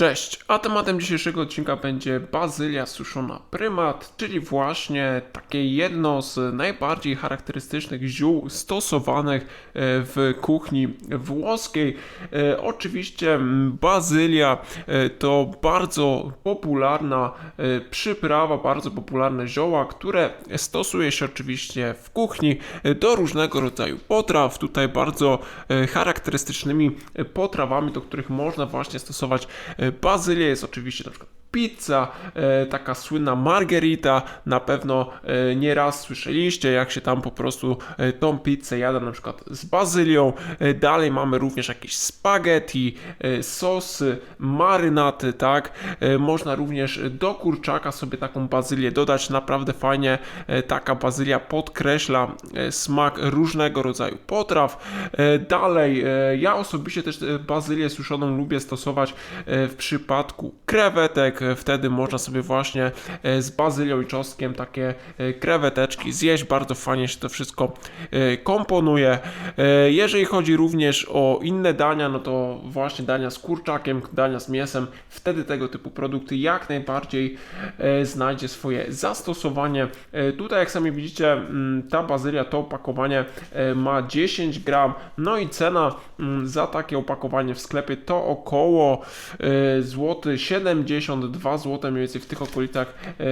Cześć, a tematem dzisiejszego odcinka będzie bazylia suszona prymat, czyli właśnie takie jedno z najbardziej charakterystycznych ziół stosowanych e, w kuchni włoskiej. E, Oczywiście bazylia e, to bardzo popularna przyprawa, bardzo popularne zioła, które stosuje się oczywiście w kuchni do różnego rodzaju potraw. Tutaj bardzo charakterystycznymi potrawami, do których można właśnie stosować bazylię jest oczywiście na przykład pizza, e, taka słynna margherita, na pewno e, nieraz słyszeliście, jak się tam po prostu e, tą pizzę jada na przykład z bazylią. Dalej mamy również jakieś spaghetti, sosy, marynaty, tak. Można również do kurczaka sobie taką bazylię dodać, naprawdę fajnie taka bazylia podkreśla smak różnego rodzaju potraw. Dalej, ja osobiście też bazylię suszoną lubię stosować w przypadku krewetek. E, wtedy można sobie właśnie e, z bazylią i czosnkiem takie e, kreweteczki zjeść. Bardzo fajnie się to wszystko komponuje. Jeżeli chodzi również o inne dania, no to właśnie dania z kurczakiem, dania z mięsem, wtedy tego typu produkty jak najbardziej znajdzie swoje zastosowanie. Tutaj jak sami widzicie, mm, ta bazylia, to opakowanie ma 10 gram, no i cena mm, za takie opakowanie w sklepie to około złoty 70 2 zł mniej więcej w tych okolicach e,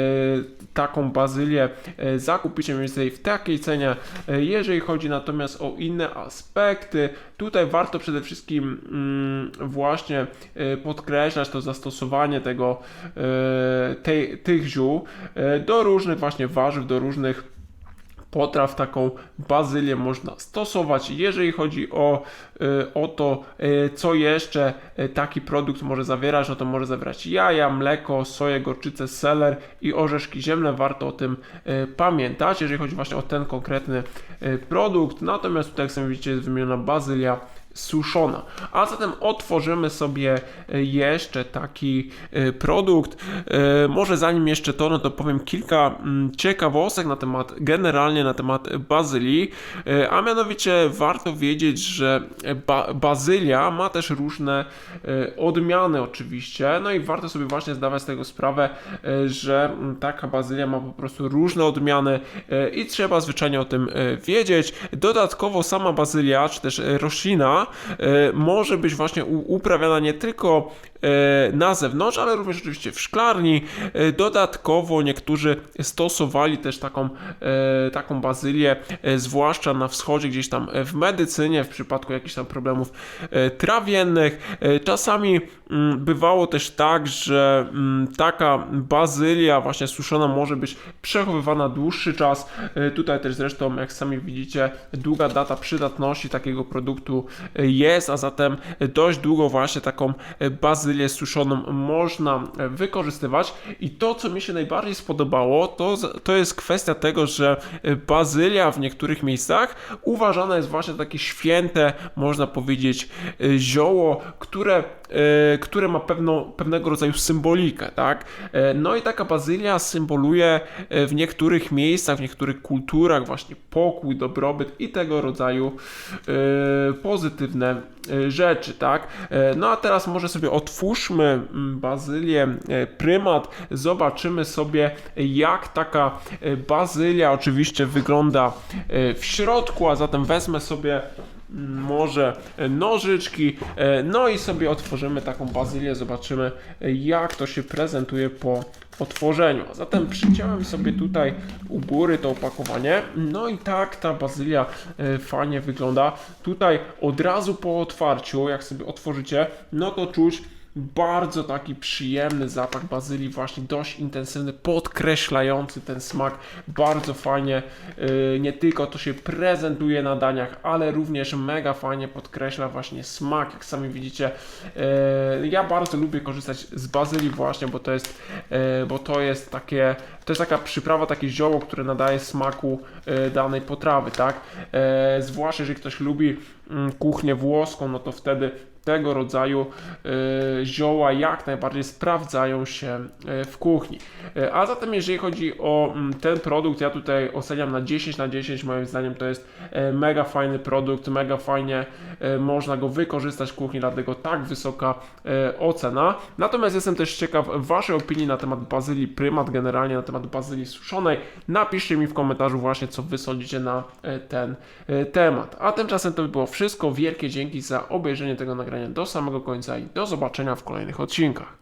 taką bazylię e, zakupicie mniej więcej w takiej cenie. E, jeżeli chodzi natomiast o inne aspekty, tutaj warto przede wszystkim mm, właśnie podkreślać to zastosowanie tego, tej, tych ziół do różnych właśnie warzyw, do różnych potraw taką bazylię można stosować. Jeżeli chodzi o, y, o to, y, co jeszcze y, taki produkt może zawierać, no to może zawierać jaja, mleko, soję, gorczycę, seler i orzeszki ziemne. Warto o tym pamiętać, jeżeli chodzi właśnie o ten konkretny produkt. Natomiast tutaj, jak sami widzicie, jest wymieniona bazylia suszona. A zatem otworzymy sobie e, jeszcze taki e, produkt. E, Może zanim jeszcze to, no to powiem kilka mm, ciekawostek na temat, generalnie na temat bazylii, a mianowicie warto wiedzieć, że ba bazylia ma też różne odmiany oczywiście, no i warto sobie właśnie zdawać z tego sprawę, że mm, taka bazylia ma po prostu różne odmiany i trzeba zwyczajnie o tym wiedzieć. Dodatkowo sama bazylia, czy też roślina może być właśnie uprawiana nie tylko e, na zewnątrz, ale również oczywiście w szklarni. E, Dodatkowo niektórzy stosowali też taką, e, taką bazylię, e, zwłaszcza na wschodzie, gdzieś tam w medycynie, w przypadku jakichś tam problemów e, trawiennych. E, Czasami mm, bywało też tak, że mm, taka bazylia właśnie suszona może być przechowywana dłuższy czas. E, Tutaj też zresztą, jak sami widzicie, długa data przydatności takiego produktu e, jest, a zatem dość długo właśnie taką bazylię suszoną można wykorzystywać. I to, co mi się najbardziej spodobało, to, to jest kwestia tego, że bazylia w niektórych miejscach uważana jest właśnie za takie święte, można powiedzieć, zioło, które, które ma pewną, pewnego rodzaju symbolikę, tak? E, No i taka bazylia symboluje e, w niektórych miejscach, w niektórych kulturach właśnie pokój, dobrobyt i tego rodzaju e, pozytywne e, rzeczy, tak? E, No a teraz może sobie otwórzmy mm, bazylię e, prymat, zobaczymy sobie jak taka e, bazylia oczywiście wygląda e, w środku, a zatem wezmę sobie może nożyczki, e, no i sobie otworzymy taką bazylię, zobaczymy jak to się prezentuje po otworzeniu. Zatem przyciąłem sobie tutaj u góry to opakowanie, no i tak ta bazylia e, fajnie wygląda. Tutaj od razu po otwarciu, jak sobie otworzycie, no to czuć bardzo taki przyjemny zapach bazylii, właśnie dość intensywny, podkreślający ten smak. Bardzo fajnie, yy, nie tylko to się prezentuje na daniach, ale również mega fajnie podkreśla właśnie smak. Jak sami widzicie, yy, ja bardzo lubię korzystać z bazylii właśnie, bo to jest, yy, bo to jest takie, to jest taka przyprawa, takie zioło, które nadaje smaku danej potrawy, tak? Zwłaszcza jeżeli ktoś lubi mm, kuchnię włoską, no to wtedy tego rodzaju e, zioła jak najbardziej sprawdzają się e, w kuchni. E, A zatem jeżeli chodzi o mm, ten produkt, ja tutaj oceniam na 10 na 10, moim zdaniem to jest mega fajny produkt, mega fajnie można go wykorzystać w kuchni, dlatego tak wysoka ocena. Natomiast jestem też ciekaw Waszej opinii na temat bazylii prymat, generalnie na temat bazylii suszonej. Napiszcie mi w komentarzu właśnie, co Wy sądzicie na ten temat. A tymczasem to by było wszystko. Wielkie dzięki za obejrzenie tego nagrania do samego końca i do zobaczenia w kolejnych odcinkach.